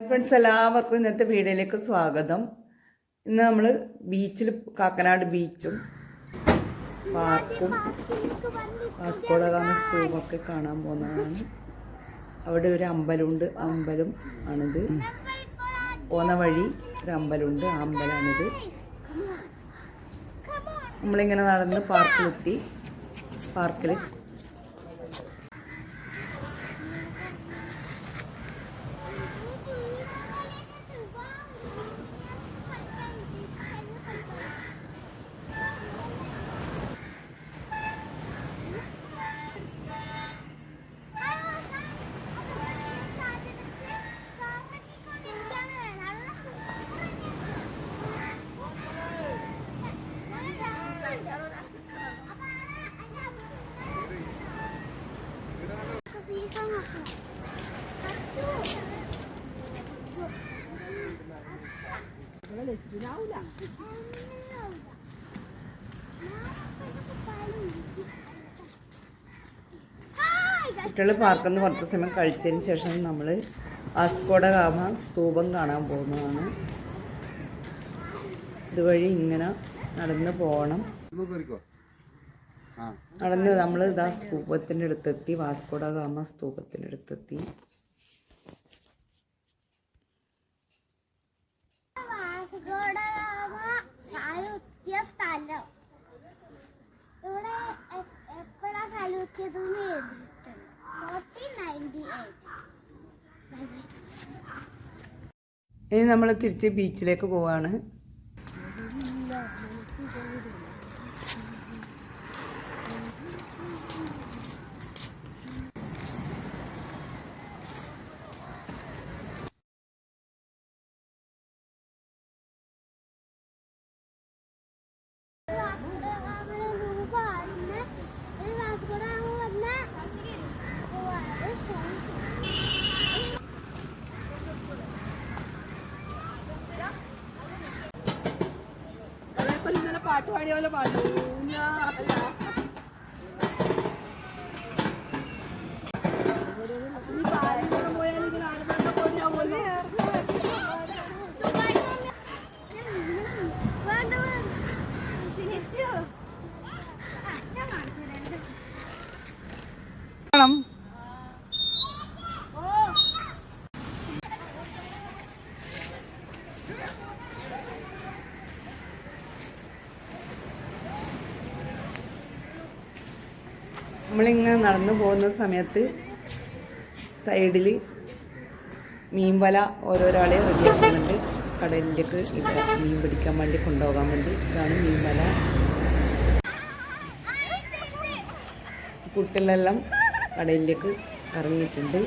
Friends എല്ലാവർക്കും ഇന്നത്തെ വീഡിയോയിലേക്ക് സ്വാഗതം. ഇന്ന് നമ്മൾ ബീച്ചിൽ കാക്കനാട് ബീച്ചും പാർക്കും വാസ്കോഡഗാമ സ്തൂപൊക്കെ കാണാൻ പോകുന്നതാണ്. അവിടെ ഒരു അമ്പലമുണ്ട് അമ്പലം ആണിത്. പോന്ന വഴി ഒരു അമ്പലമുണ്ട് ആ അമ്പലമാണിത്. നമ്മളിങ്ങനെ നടന്ന് പാർക്കിലെത്തി. പാർക്കിൽ കുട്ടികൾ പാർക്കുന്ന കുറച്ച് സമയം കഴിച്ചതിന് ശേഷം നമ്മൾ വാസ്കോഡ ഗാമ സ്തൂപം കാണാൻ പോകുന്നതാണ്. ഇതുവഴി ഇങ്ങനെ നടന്ന് പോകണം. നടന്ന് നമ്മൾ ഇതാ സ്തൂപത്തിന്റെ അടുത്തെത്തി വാസ്കോട ഗാമ സ്തൂപത്തിന്റെ അടുത്തെത്തി. കാലുത്തിയതെന്ന് എഴുതിയിട്ടുണ്ട് ഇനി നമ്മൾ തിരിച്ച് ബീച്ചിലേക്ക് പോവാണ്. पाठवाडीवाला बाजूला നമ്മളിങ്ങനെ നടന്നു പോകുന്ന സമയത്ത് സൈഡിൽ മീൻവല ഓരോരാളെ റെഡിയാക്കുന്നുണ്ട്. കടലിലേക്ക് മീൻ പിടിക്കാൻ വേണ്ടി കൊണ്ടുപോകാൻ വേണ്ടി ഇതാണ് മീൻവല. കുട്ടികളെല്ലാം കടലിലേക്ക് ഇറങ്ങിയിട്ടുണ്ട്.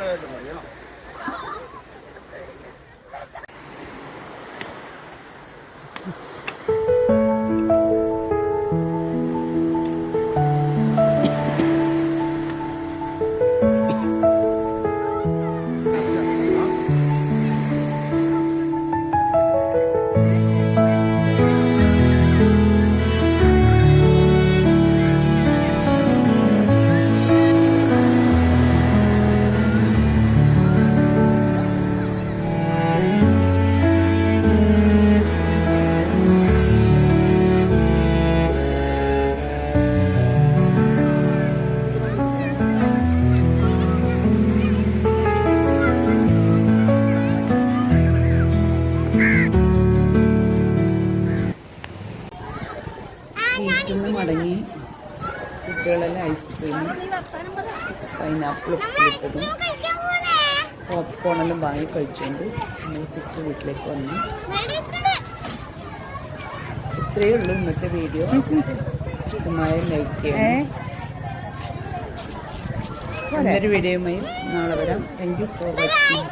这怎么样了？ബീച്ചിൽ നിന്ന് മടങ്ങി കുട്ടികളെല്ലാം ഐസ്ക്രീം പൈനാപ്പിൾ ഉപ്പിലിട്ടതും പോപ്കോണെല്ലാം വാങ്ങി കഴിച്ചുകൊണ്ട് നമ്മൾ തിരിച്ച് വീട്ടിലേക്ക് വന്നു. ഇത്രയേ ഉള്ളൂ ഇന്നത്തെ വീഡിയോ. ഇഷ്ടമായ ലൈക്ക് ചെയ്യാം നല്ലൊരു വീഡിയോയുമായി നാളെ വരാം. Thank you for watching